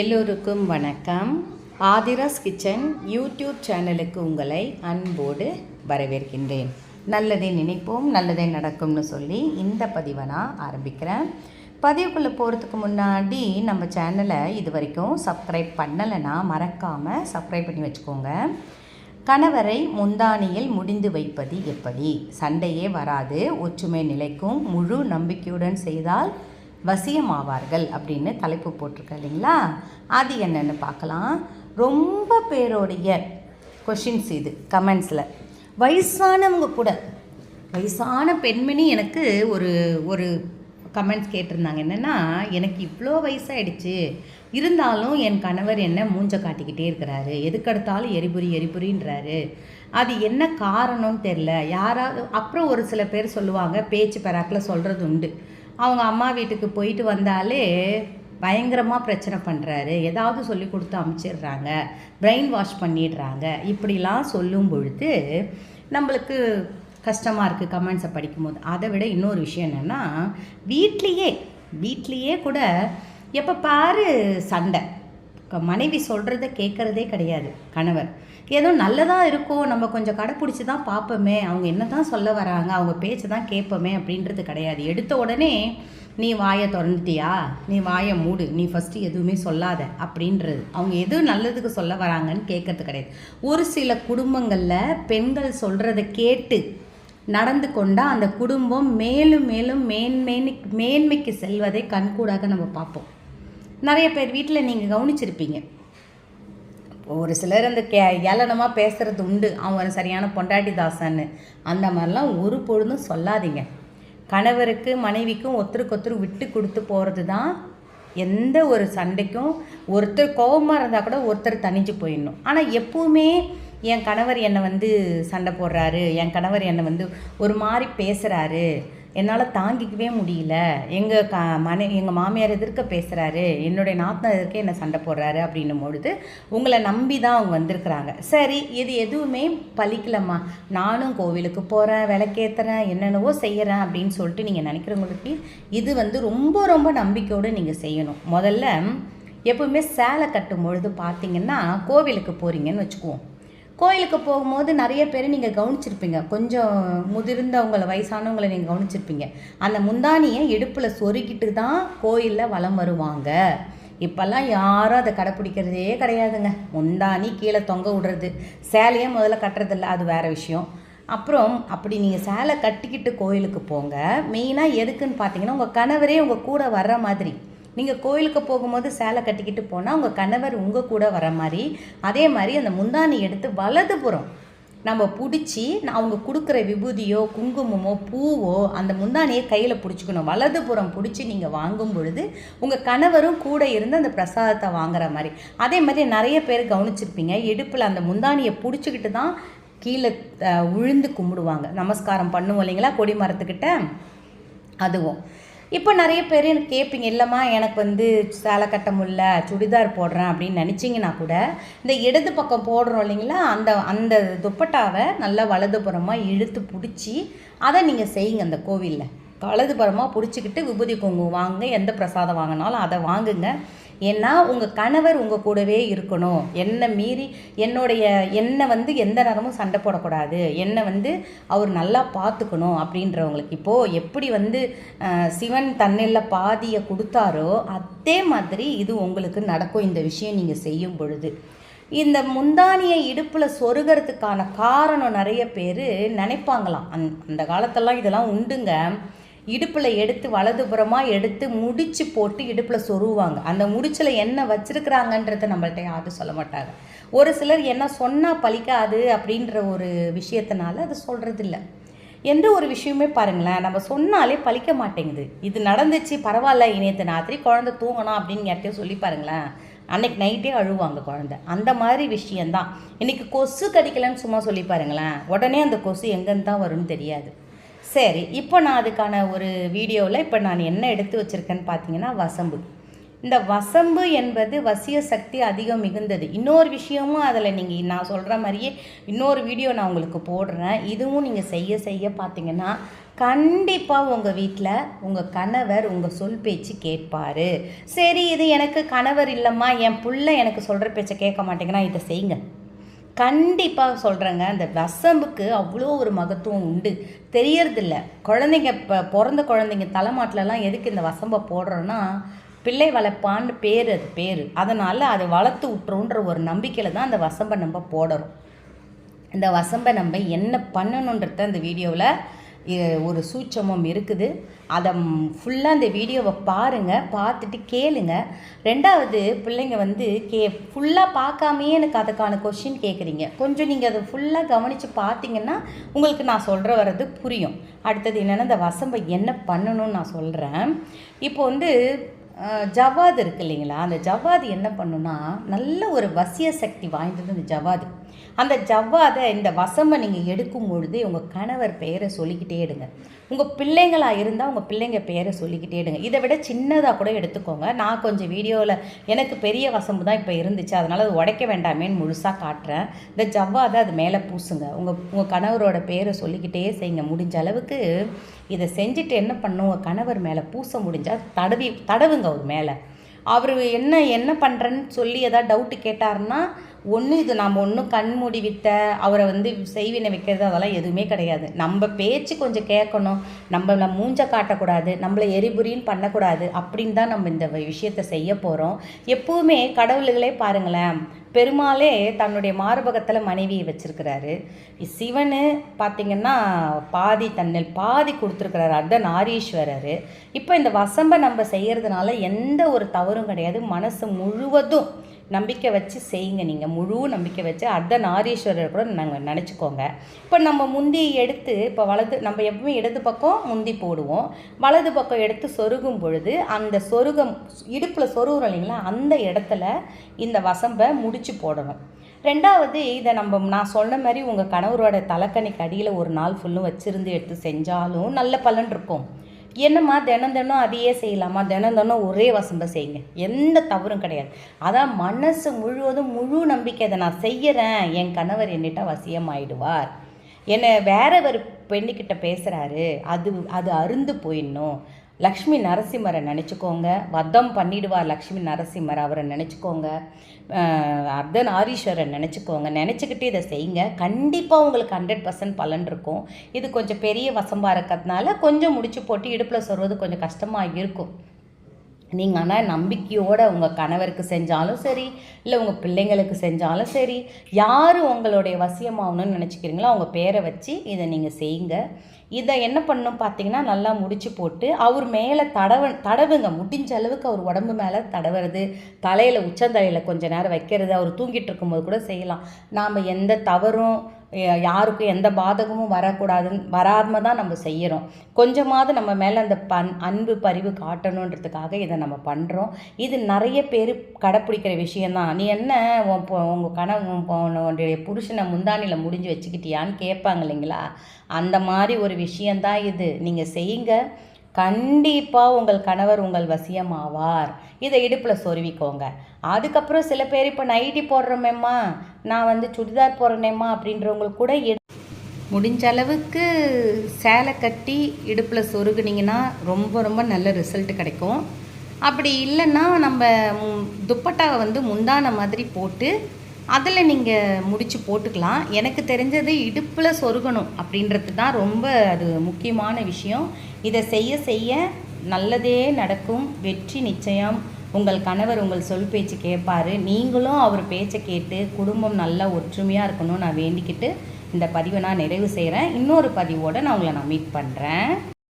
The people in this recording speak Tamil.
எல்லோருக்கும் வணக்கம். ஆதிராஸ் கிச்சன் யூடியூப் சேனலுக்கு உங்களை அன்போடு வரவேற்கின்றேன். நல்லதை நினைப்போம் நல்லதே நடக்கும்னு சொல்லி இந்த பதிவை நான் ஆரம்பிக்கிறேன். பதிவுக்குள்ளே போகிறதுக்கு முன்னாடி நம்ம சேனலை இது வரைக்கும் சப்ஸ்கிரைப் பண்ணலைன்னா மறக்காமல் சப்ஸ்கிரைப் பண்ணி வச்சுக்கோங்க. கணவரை முந்தானியில் முடிந்து வைப்பது எப்படி? சண்டையே வராது ஒற்றுமை நிலைக்கும் முழு நம்பிக்கையுடன் செய்தால் வசியமாவார்கள் அப்படின்னு தலைப்பு போட்டிருக்க இல்லைங்களா? அது என்னென்னு பார்க்கலாம். ரொம்ப பேருடைய கொஷின்ஸ் இது கமெண்ட்ஸில் வயசானவங்க கூட வயசான பெண்மணி எனக்கு ஒரு ஒரு கமெண்ட்ஸ் கேட்டிருந்தாங்க. என்னென்னா எனக்கு இவ்வளோ வயசாகிடுச்சு இருந்தாலும் என் கணவர் என்ன மூஞ்ச காட்டிக்கிட்டே இருக்கிறாரு. எதுக்கெடுத்தாலும் எரிபுரி எரிபுரின்றாரு அது என்ன காரணம்னு தெரில யாராவது அப்புறம் ஒரு சில பேர் சொல்லுவாங்க பேச்சு பெறாக்கில் சொல்கிறது உண்டு. அவங்க அம்மா வீட்டுக்கு போயிட்டு வந்தாலே பயங்கரமாக பிரச்சனை பண்ணுறாரு ஏதாவது சொல்லி கொடுத்து அமுச்சிடுறாங்க. பிரெயின் வாஷ் பண்ணிடுறாங்க. இப்படிலாம் சொல்லும் பொழுது நம்மளுக்கு கஷ்டமாக இருக்குது கமெண்ட்ஸை படிக்கும்போது. அதை விட இன்னொரு விஷயம் என்னென்னா வீட்லேயே வீட்லேயே கூட எப்போ பாரு சண்டை. மனைவி சொல்கிறத கேட்குறதே கிடையாது கணவர். ஏதோ நல்லதாக இருக்கும் நம்ம கொஞ்சம் கடைப்பிடிச்சி தான் பார்ப்போமே அவங்க என்ன தான் சொல்ல வராங்க அவங்க பேச்சு தான் கேட்போமே அப்படின்றது கிடையாது. எடுத்த உடனே நீ வாயை திறந்துட்டியா? நீ வாயை மூடு. நீ ஃபஸ்ட்டு எதுவுமே சொல்லாத. அப்படின்றது. அவங்க எது நல்லதுக்கு சொல்ல வராங்கன்னு கேட்கறது கிடையாது. ஒரு சில குடும்பங்களில் பெண்கள் சொல்கிறத கேட்டு நடந்து கொண்டால் அந்த குடும்பம் மேலும் மேலும் மேன்மேனு மேன்மைக்கு செல்வதை கண்கூடாக நம்ம பார்ப்போம். நிறைய பேர் வீட்டில் நீங்கள் கவனிச்சிருப்பீங்க. ஒரு சிலர் அந்த கே ஏளனமாக பேசுகிறது உண்டு. அவங்க சரியான பொண்டாட்டி தாசன்னு. அந்த மாதிரிலாம் ஒரு பொழுதும் சொல்லாதீங்க. கணவருக்கு மனைவிக்கும் ஒருத்தருக்கு ஒருத்தர் விட்டு கொடுத்து போகிறது தான் எந்த ஒரு சண்டைக்கும் ஒருத்தர் கோபமாக இருந்தால் கூட ஒருத்தர் தனிஞ்சு போயிடணும். ஆனால் எப்பவுமே என் கணவர் என்னை வந்து சண்டை போடுறாரு. என் கணவர் என்னை வந்து ஒரு மாதிரி பேசுகிறாரு என்னால் தாங்கிக்கவே முடியல. எங்கள் க மனை எங்கள் மாமியார் எதிர்க்க பேசுகிறாரு என்னுடைய நாத்தனார் எதிர்க்க என்னை சண்டை போடுறாரு அப்படின்னும் பொழுது உங்களை நம்பி தான் அவங்க வந்திருக்கிறாங்க. சரி இது எதுவுமே பழிக்கலம்மா நானும் கோவிலுக்கு போகிறேன் விளக்கேற்றுறேன் என்னென்னவோ செய்கிறேன் அப்படின்னு சொல்லிட்டு நீங்கள் நினைக்கிறவங்களுக்கு இது வந்து ரொம்ப ரொம்ப நம்பிக்கையோடு நீங்கள் செய்யணும். முதல்ல எப்பவுமே சேலை கட்டும் பொழுது பார்த்தீங்கன்னா கோவிலுக்கு போகிறீங்கன்னு வச்சுக்குவோம். கோயிலுக்கு போகும்போது நிறைய பேர் நீங்கள் கவனிச்சிருப்பீங்க. கொஞ்சம் முதிர்ந்தவங்களை வயசானவங்களை நீங்கள் கவனிச்சிருப்பீங்க. அந்த முந்தானியை இடுப்பில் சொருக்கிட்டு தான் கோயிலில் வலம் வருவாங்க. இப்போல்லாம் யாரும் அதை கடைப்பிடிக்கிறதே கிடையாதுங்க. முந்தானி கீழே தொங்க விடுறது. சேலையே முதல்ல கட்டுறதில்ல. அது வேற விஷயம். அப்புறம் அப்படி நீங்கள் சேலை கட்டிக்கிட்டு கோயிலுக்கு போங்க. மெயினாக எதுக்குன்னு பார்த்தீங்கன்னா உங்கள் கணவரே உங்கள் கூட வர்ற மாதிரி. நீங்கள் கோயிலுக்கு போகும்போது சேலை கட்டிக்கிட்டு போனால் உங்கள் கணவர் உங்கள் கூட வர மாதிரி அதே மாதிரி அந்த முந்தானி எடுத்து வலதுபுறம் நம்ம பிடிச்சி அவங்க கொடுக்குற விபூதியோ குங்குமமோ பூவோ அந்த முந்தானியை கையில் பிடிச்சிக்கணும். வலதுபுறம் பிடிச்சி நீங்கள் வாங்கும் பொழுது உங்கள் கணவரும் கூட இருந்து அந்த பிரசாதத்தை வாங்குற மாதிரி. அதே மாதிரி நிறைய பேர் கவனிச்சிருப்பீங்க இடுப்பில் அந்த முந்தானியை பிடிச்சிக்கிட்டு தான் கீழே உழுந்து விழுந்து கும்பிடுவாங்க. நமஸ்காரம் பண்ணுவோம் இல்லைங்களா? கொடி மரத்துக்கிட்ட? அதுவும். இப்போ நிறைய பேர் எனக்கு கேட்பீங்க இல்லைம்மா எனக்கு வந்து சேலை கட்ட முடில சுடிதார் போடுறேன் அப்படின்னு நினச்சிங்கன்னா கூட இந்த இடது பக்கம் போடுறோம் இல்லைங்களா அந்த அந்த துப்பட்டாவை நல்லா வலதுபுறமாக இழுத்து பிடிச்சி அதை நீங்கள் செய்யுங்க அந்த கோவிலில். வலதுபுறமாக பிடிச்சிக்கிட்டு விபூதி குங்குமம் வாங்குங்க எந்த பிரசாதம் வாங்கினாலும் அதை வாங்குங்க. ஏன்னா உங்கள் கணவர் உங்கள் கூடவே இருக்கணும். என்னை மீறி என்னுடைய என்னை வந்து எந்த நேரமும் சண்டை போடக்கூடாது. என்னை வந்து அவர் நல்லா பார்த்துக்கணும் அப்படின்றவங்களுக்கு. இப்போது எப்படி வந்து சிவன் தன்னில் பாதியை கொடுத்தாரோ அதே மாதிரி இது உங்களுக்கு நடக்கும் இந்த விஷயம் நீங்கள் செய்யும் பொழுது. இந்த முந்தானியை இடுப்பில் சொருகிறதுக்கான காரணம் நிறைய பேர் நினைப்பாங்களாம். அந் அந்த காலத்தெல்லாம் இதெல்லாம் உண்டுங்க. இடுப்பில் எடுத்து வலதுபுறமாக எடுத்து முடிச்சு போட்டு இடுப்பில் சொருவாங்க அந்த முடிச்சில் என்ன வச்சுருக்குறாங்கன்றதை நம்மள்ட்ட யாரும் சொல்ல மாட்டாங்க. ஒரு சிலர் என்ன சொன்னால் பலிக்காது அப்படின்ற ஒரு விஷயத்தினால அது சொல்கிறதில்ல எந்த ஒரு விஷயமே பாருங்களேன் நம்ம சொன்னாலே பலிக்க மாட்டேங்குது. இது நடந்துச்சு பரவாயில்ல இணையத்து ராத்திரி குழந்தை தூங்கணும் அப்படின்னு யார்கிட்டயும் சொல்லி பாருங்களேன் அன்னைக்கு நைட்டே அழுவாங்க குழந்தை. அந்த மாதிரி விஷயந்தான் இன்றைக்கி கொசு கடிக்கலன்னு சும்மா சொல்லி பாருங்களேன் உடனே அந்த கொசு எங்கேருந்து தான் வரும்னு தெரியாது. சரி இப்போ நான் அதுக்கான ஒரு வீடியோவில் இப்போ நான் என்ன எடுத்து வச்சுருக்கேன்னு பார்த்தீங்கன்னா வசம்பு. இந்த வசம்பு என்பது வசிய சக்தி அதிகம் மிகுந்தது. இன்னொரு விஷயமும் அதில் நீங்கள் நான் சொல்கிற மாதிரியே இன்னொரு வீடியோ நான் உங்களுக்கு போடுறேன். இதுவும் நீங்கள் செய்ய செய்ய பார்த்தீங்கன்னா கண்டிப்பாக உங்கள் வீட்டில் உங்கள் கணவர் உங்கள் சொல் பேச்சு கேட்பார். சரி இது எனக்கு கணவர் இல்லைம்மா என் பிள்ளை எனக்கு சொல்கிற பேச்சை கேட்க மாட்டேங்கன்னா இதை செய்யுங்க. கண்டிப்பாக சொல்கிறேங்க அந்த வசம்புக்கு அவ்வளோ ஒரு மகத்துவம் உண்டு. தெரியறதில்ல. குழந்தைங்க இப்போ பிறந்த குழந்தைங்க தலைமாட்டிலலாம் எதுக்கு இந்த வசம்பை போடுறோன்னா பிள்ளை வளர்ப்பான்னு பேர் அது பேர். அதனால் அதை வளர்த்து விட்டுருன்ற ஒரு நம்பிக்கையில் தான் அந்த வசம்பை நம்ம போடுறோம். இந்த வசம்பை நம்ம என்ன பண்ணணுன்றத அந்த வீடியோவில் ஒரு சூட்சமம் இருக்குது. அதை ஃபுல்லாக அந்த வீடியோவை பாருங்கள் பார்த்துட்டு கேளுங்க. ரெண்டாவது பிள்ளைங்க வந்து கே ஃபுல்லாக பார்க்காமையே எனக்கு அதுக்கான கொஷின் கேட்குறீங்க கொஞ்சம் நீங்கள் அதை ஃபுல்லாக கவனித்து பார்த்தீங்கன்னா உங்களுக்கு நான் சொல்கிற வர்றது புரியும். அடுத்தது என்னென்னா இந்த வசம்பை என்ன பண்ணணும்னு நான் சொல்கிறேன் இப்போ வந்து ஜவ்வாது இருக்கு இல்லைங்களா? அந்த ஜவ்வாது என்ன பண்ணுன்னா நல்ல ஒரு வசிய சக்தி வாய்ந்தது இந்த ஜவ்வாது. அந்த ஜவ்வாதை இந்த வசம்பை நீங்கள் எடுக்கும் பொழுது உங்கள் கணவர் பெயரை சொல்லிக்கிட்டே எடுங்க. உங்கள் பிள்ளைங்களாக இருந்தால் உங்கள் பிள்ளைங்க பெயரை சொல்லிக்கிட்டே எடுங்க. இதை விட சின்னதாக கூட எடுத்துக்கோங்க. நான் கொஞ்சம் வீடியோவில் எனக்கு பெரிய வசம்பு தான் இப்போ இருந்துச்சு. அதனால் அது உடைக்க வேண்டாமேன்னு முழுசாக காட்டுறேன். இந்த ஜவ்வாதை அது மேலே பூசுங்க. உங்கள் உங்கள் கணவரோட பெயரை சொல்லிக்கிட்டே செய்யுங்க முடிஞ்ச அளவுக்கு இதை செஞ்சுட்டு என்ன பண்ணும்? உங்கள் கணவர் மேலே பூச முடிஞ்சால் தடவி தடவுங்க அவர் மேலே. அவர் என்ன என்ன பண்ணுறேன்னு சொல்லி எதாவது டவுட்டு கேட்டாருன்னா ஒன்று இது நாம் ஒன்றும் கண்மூடி வித்த அவரை வந்து செய்வினை வைக்கிறது அதெல்லாம் எதுவுமே கிடையாது. நம்ம பேச்சு கொஞ்சம் கேட்கணும். நம்மளை மூஞ்ச காட்டக்கூடாது. நம்மளை எரிபுரின்னு பண்ணக்கூடாது அப்படின்னு தான் நம்ம இந்த விஷயத்தை செய்ய போகிறோம் எப்போவுமே கடவுள்களே பாருங்களேன் பெருமாளே தன்னுடைய மார்பகத்தில் மனைவியை வச்சிருக்கிறாரு. சிவனு பார்த்திங்கன்னா பாதி தன்னில் பாதி கொடுத்துருக்கிறாரு அதுதான் நாரீஸ்வரர் இப்போ இந்த வசம்பை நம்ம செய்கிறதுனால எந்த ஒரு தவறும் கிடையாது. மனசு முழுவதும் நம்பிக்கை வச்சு செய்யுங்க. நீங்கள் முழு நம்பிக்கை வச்சு அர்த்த நாரீஸ்வரர் கூட நாங்கள் நினச்சிக்கோங்க. இப்போ நம்ம முந்தி எடுத்து இப்போ வலது நம்ம எப்பவுமே இடது பக்கம் முந்தி போடுவோம். வலது பக்கம் எடுத்து சொருகும் பொழுது அந்த சொருகம் இடுப்பில் சொருகிறோம் இல்லைங்களா? அந்த இடத்துல இந்த வசம்பை முடிச்சு போடணும். ரெண்டாவது இதை நம்ம நான் சொன்ன மாதிரி உங்கள் கணவரோட தலைக்கணிக்கு அடியில் ஒரு நாள் ஃபுல்லும் வச்சுருந்து எடுத்து செஞ்சாலும் நல்ல பலன் இருக்கும். என்னம்மா தினம் தினம் அதையே செய்யலாமா? தினம் தினம் ஒரே வசம்பை செய்யுங்க. எந்த தவறும் கிடையாது. அதான் மனசு முழுவதும் முழு நம்பிக்கை அதை நான் செய்கிறேன் என் கணவர் என்னிட்ட வசியமாயிடுவார் என்னை வேற ஒரு பெண்ணுக்கிட்ட பேசுகிறாரு அது அது அருந்து போயிடணும். லக்ஷ்மி நரசிம்மரை நினச்சிக்கோங்க. வதம் பண்ணிடுவார் லக்ஷ்மி நரசிம்மர். அவரை நினச்சிக்கோங்க. அர்த்தநாரீஸ்வரர் நினச்சிக்கோங்க. நினச்சிக்கிட்டு இதை செய்யுங்க. கண்டிப்பாக உங்களுக்கு ஹண்ட்ரட் பர்சன்ட் பலன் இருக்கும். இது கொஞ்சம் பெரிய வசம்பாக இருக்கிறதுனால கொஞ்சம் முடிச்சு போட்டு இடுப்பில் சொல்வது கொஞ்சம் கஷ்டமாக இருக்கும். நீங்கள் ஆனால் நம்பிக்கையோடு உங்கள் கணவருக்கு செஞ்சாலும் சரி இல்லை உங்கள் பிள்ளைங்களுக்கு செஞ்சாலும் சரி யார் உங்களுடைய வசியமாகணும்னு நினச்சிக்கிறீங்களோ அவங்க பேரை வச்சு இதை நீங்கள் செய்யுங்க. இதை என்ன பண்ணணும் பார்த்தீங்கன்னா நல்லா முடிச்சு போட்டு அவர் மேலே தடவ தடவுங்க. முடிஞ்ச அளவுக்கு அவர் உடம்பு மேலே தடவுறது தலையில் உச்சந்தலையில் கொஞ்சம் நேரம் வைக்கிறது அவர் தூங்கிட்டு இருக்கும்போது கூட செய்யலாம். நாம் எந்த தவறும் யாருக்கும் எந்த பாதகமும் வரக்கூடாதுன்னு வராமல் தான் நம்ம செய்கிறோம் கொஞ்சமாவது நம்ம மேலே அந்த பண் அன்பு பரிவு காட்டணுன்றதுக்காக இதை நம்ம பண்ணுறோம் இது நிறைய பேர் கடைப்பிடிக்கிற விஷயந்தான் நீ என்ன உங்கள் கணவனுடைய கணவன் புருஷனை முந்தானியில் முடிஞ்சு வச்சுக்கிட்டியான்னு கேட்பாங்க இல்லைங்களா? அந்த மாதிரி ஒரு விஷயந்தான் இது. நீங்கள் செய்யுங்க. கண்டிப்பாக உங்கள் கணவர் உங்கள் வசியமாவார். இதை இடுப்பில் சொருவிக்கோங்க. அதுக்கப்புறம் சில பேர் இப்போ நைட்டி போடுறோமேம்மா நான் வந்து சுடிதார் போடுறேனேம்மா அப்படின்றவங்களுக்கு கூட முடிஞ்ச அளவுக்கு சேலை கட்டி இடுப்பில் சொருகுனீங்கன்னா ரொம்ப ரொம்ப நல்ல ரிசல்ட் கிடைக்கும். அப்படி இல்லைன்னா நம்ம துப்பட்டாவை வந்து முந்தான மாதிரி போட்டு அதில் நீங்கள் முடித்து போட்டுக்கலாம். எனக்கு தெரிஞ்சது இடுப்பில் சொருகணும் அப்படின்றது தான் ரொம்ப அது முக்கியமான விஷயம். இதை செய்ய செய்ய நல்லதே நடக்கும். வெற்றி நிச்சயம். உங்கள் கணவர் உங்கள் சொல் பேச்சு கேட்பாரு. நீங்களும் அவர் பேச்சை கேட்டு குடும்பம் நல்லா ஒற்றுமையாக இருக்கணும்னு நான் வேண்டிக்கிட்டு இந்த பதிவை நான் நிறைவு செய்கிறேன் இன்னொரு பதிவோடு நான் உங்களை நான் மீட் பண்ணுறேன்